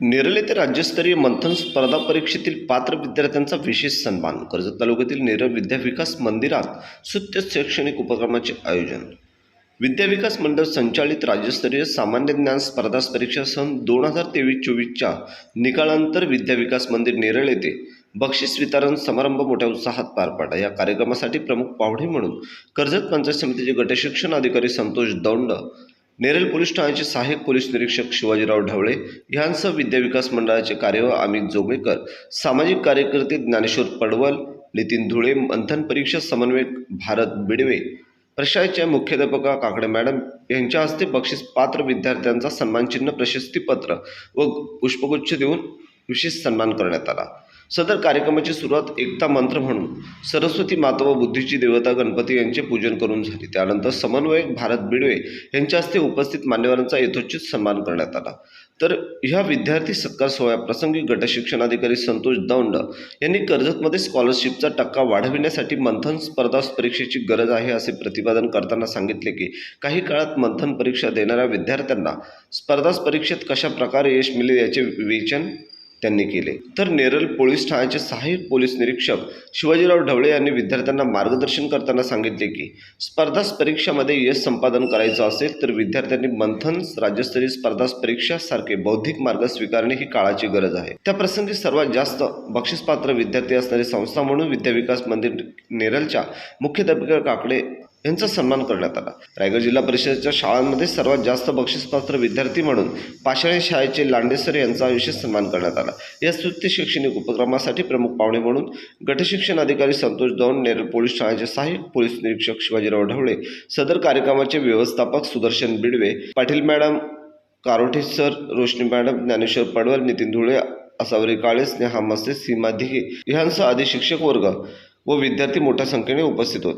नेरळ येथे राज्यस्तरीय मंथन स्पर्धा परीक्षेतील पात्र विद्यार्थ्यांचा विशेष सन्मान. कर्जत तालुक्यातील नेरळ विद्याविकास मंदिरात सुत्य शैक्षणिक उपक्रमाचे आयोजन. विद्याविकास मंडळ संचालित राज्यस्तरीय सामान्य ज्ञान स्पर्धा परीक्षा सन दोन हजार तेवीस चोवीसच्या निकालानंतर विद्याविकास मंदिर नेरळ येथे बक्षीस वितरण समारंभ मोठ्या उत्साहात पार पडला. या कार्यक्रमासाठी प्रमुख पाहुणे म्हणून कर्जत पंचायत समितीचे गटशिक्षण अधिकारी संतोष दौंड नेरल पोलीस ठाण्याचे सहाय्यक पोलीस निरीक्षक शिवाजीराव ढवळे यांसह विद्याविकास मंडळाचे कार्यवाह अमित जोगळेकर सामाजिक कार्यकर्ते ज्ञानेश्वर पडवल नितीन धुळे मंथन परीक्षा समन्वयक भारत बिडवे प्रशाळेच्या मुख्याध्यापका काकडे मॅडम यांच्या हस्ते बक्षीस पात्र विद्यार्थ्यांचा सन्मानचिन्ह प्रशस्तीपत्र व पुष्पगुच्छ देऊन विशेष सन्मान करण्यात आला. सदर कार्यक्रमाची सुरुवात एकता मंत्र म्हणून सरस्वती माता व बुद्धीची देवता गणपती यांचे पूजन करून झाली. त्यानंतर समन्वयक भारत बिडवे यांच्या हस्ते उपस्थित मान्यवरांचा यथोचित सन्मान करण्यात आला. तर ह्या विद्यार्थी सत्कार सोहळ्याप्रसंगी गटशिक्षणाधिकारी संतोष दौंड यांनी कर्जतमध्ये स्कॉलरशिपचा टक्का वाढविण्यासाठी मंथन स्पर्धा परीक्षेची गरज आहे असे प्रतिपादन करताना सांगितले की काही काळात मंथन परीक्षा देणाऱ्या विद्यार्थ्यांना स्पर्धा परीक्षेत कशा प्रकारे यश मिळेल याचे विवेचन त्यांनी केले. तर नेरल पोलीस ठाण्याचे सहाय्यक पोलीस निरीक्षक शिवाजीराव ढवळे यांनी विद्यार्थ्यांना मार्गदर्शन करताना सांगितले की स्पर्धा परीक्षामध्ये यश संपादन करायचं असेल तर विद्यार्थ्यांनी मंथन राज्यस्तरीय स्पर्धा परीक्षासारखे बौद्धिक मार्ग स्वीकारणे ही काळाची गरज आहे. त्या प्रसंगी सर्वात जास्त बक्षीसपात्र विद्यार्थी असणारी संस्था म्हणून विद्याविकास मंदिर नेरलच्या मुख्याध्यापिका काकडे यांचा सन्मान करण्यात आला. रायगड जिल्हा परिषदेच्या शाळांमध्ये सर्वात जास्त बक्षीसपात्र विद्यार्थी म्हणून पाषाणी शाळेचे लांडेसर यांचा विशेष सन्मान करण्यात आला. या स्तुत्य शैक्षणिक उपक्रमासाठी प्रमुख पाहुणे म्हणून गटशिक्षण अधिकारी संतोष दौंड नेरळ पोलीस ठाण्याचे सहाय्यक पोलीस निरीक्षक शिवाजीराव ढवळे सदर कार्यक्रमाचे व्यवस्थापक Sudarshan Bidwe Patil madam Karothe sir Roshni madam Dnyaneshwar Padwal Nitin Dhule Asavari Kale Sneha Mase Seema Dighe यांसह आदी शिक्षक वर्ग व विद्यार्थी मोठ्या संख्येने उपस्थित होते.